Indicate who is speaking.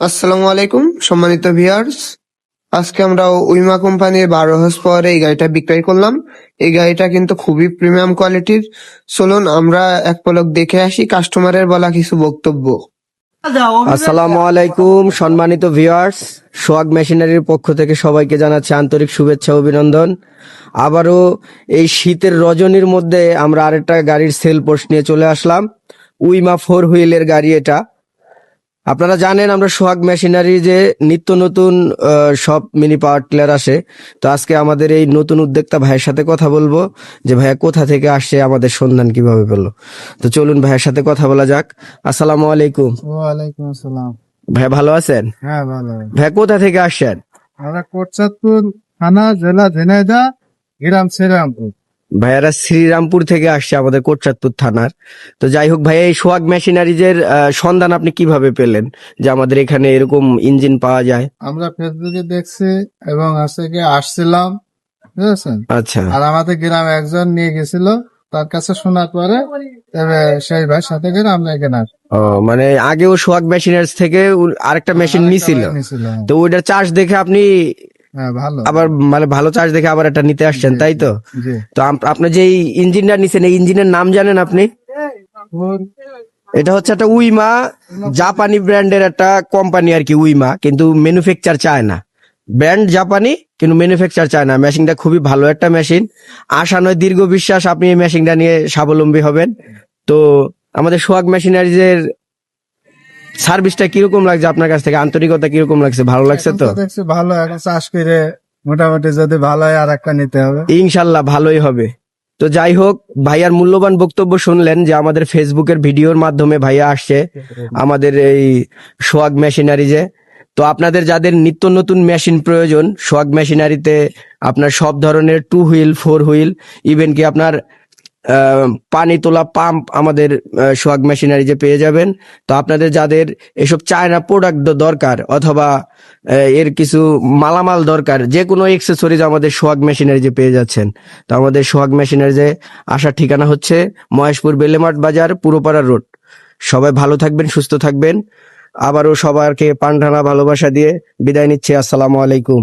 Speaker 1: আসসালামু আলাইকুম, সম্মানিত ভিউয়ার্স। আজকে আমরা উইমা কোম্পানির বারো হর্স পাওয়ার এই গাড়িটা বিক্রয় করলাম। এই গাড়িটা কিন্তু খুবই প্রিমিয়াম কোয়ালিটির চলুন আমরা এক পলক দেখে আসি কাস্টমারের বলা কিছু বক্তব্য।
Speaker 2: আসসালামু আলাইকুম, সম্মানিত ভিউয়ার্স। সোয়াগ মেশিনারির পক্ষ থেকে সবাইকে জানাচ্ছি আন্তরিক শুভেচ্ছা, অভিনন্দন। আবারও এই শীতের রজনীর মধ্যে আমরা আরেকটা গাড়ির সেল পোস্ট নিয়ে চলে আসলাম। উইমা ফোর হুইলের গাড়ি এটা। আপনারা জানেন আমরা সোহাগ মেশিনারি যে নিত্য নতুন সব মিনি পাওয়ার টিলার আসে। তো আজকে আমাদের এই নতুন উদ্যোক্তা ভাইয়ের সাথে কথা বলব যে ভাইয়া কোথা থেকে আসছে আমাদের সন্ধান কীভাবে পেল। তো চলুন ভাইয়ের সাথে কথা বলা যাক। আসসালামু আলাইকুম।
Speaker 3: ওয়ালাইকুম আসসালাম।
Speaker 2: ভাইয়া ভালো আছেন?
Speaker 3: হ্যাঁ ভালো।
Speaker 2: ভাইয়া কোথা থেকে আসছেন?
Speaker 3: আমরা কোটচাঁদপুর থানা জেলা ঝিনাইদহ গ্রাম শ্রীরামপুর।
Speaker 2: ভাইয়ারা শ্রীরামপুর থেকে আসছে আমাদের কোটচাঁদপুর থানার। তো যাই হোক ভাইয়া এই সোহাগ মেশিনারিজের সন্ধান আপনি কীভাবে পেলেন যে আমাদের এখানে এরকম ইঞ্জিন পাওয়া যায়?
Speaker 3: আমরা ফেসবুকে দেখছি এবং হচ্ছে আসছিলাম বুঝেছেন?
Speaker 2: আচ্ছা।
Speaker 3: আর আমাদের গ্রামে একজন নিয়ে গেছিল তার কাছে শোনার পরে সেই ভাই সাথে করে আমরা এখানে।
Speaker 2: ও মানে আগেও সোহাগ মেশিনারিজ থেকে আরেকটা মেশিন নিছিল।
Speaker 3: হ্যাঁ।
Speaker 2: তো ওইটার চার্জ দেখে আপনি
Speaker 3: হ্যাঁ
Speaker 2: আবার মানে ভালো চার্জ দেখে আবার একটা নিতে আসছেন তাই তো? তো আপ- আপনার যে ইঞ্জিনটা নিছেন এই ইঞ্জিনের নাম জানেন আপনি? এটা হচ্ছে একটা উইমা জাপানি ব্র্যান্ডের একটা কোম্পানি আর কি উইমা কিন্তু ম্যানুফ্যাকচার চায় না। ব্র্যান্ড জাপানি কিন্তু ম্যানুফ্যাকচার চায় না। মেশিনটা খুবই ভালো একটা মেশিন আশা নয় দীর্ঘ বিশ্বাস আপনি এই মেশিনটা নিয়ে স্বাবলম্বী হবেন। তো আমাদের সোহাগ মেশিনারিজের সার্ভিসটা কীরকম লাগছে আপনার কাছ থেকে? আন্তরিকতা কীরকম লাগছে? ভালো লাগছে তো?
Speaker 3: দেখছি ভালো এখন চাষ করে মোটামুটি যদি ভালো হয় আর একটা নিতে হবে।
Speaker 2: ইনশাল্লাহ ভালোই হবে। তো যাই হোক ভাইয়ার মূল্যবান বক্তব্য শুনলেন যে আমাদের ফেসবুকের ভিডিওর মাধ্যমে ভাইয়া আসছে আমাদের এই সোয়াগ মেশিনারিজে তো আপনাদের যাদের নিত্য নতুন মেশিন প্রয়োজন সোয়াগ মেশিনারিতে আপনার সব ধরনের two wheel four wheel even কি আপনার পানি তোলা পাম্প আমাদের আহ, সোয়াগ মেশিনারিজে পেয়ে যাবেন। তো আপনাদের যাদের এসব চায়না প্রোডাক্ট দরকার অথবা এর কিছু মালামাল দরকার যে কোনো এক্সেসরিজ আমাদের সোহাগ মেশিনারিজে পেয়ে যাচ্ছেন। তো আমাদের সোহাগ মেশিনারিজে আসার ঠিকানা হচ্ছে মহেশপুর বেলেমাট বাজার পুরোপাড়া রোড। সবাই ভালো থাকবেন সুস্থ থাকবেন। আবারও সবারকে পান্ডানা ভালোবাসা দিয়ে বিদায় নিচ্ছি। আসসালামু আলাইকুম।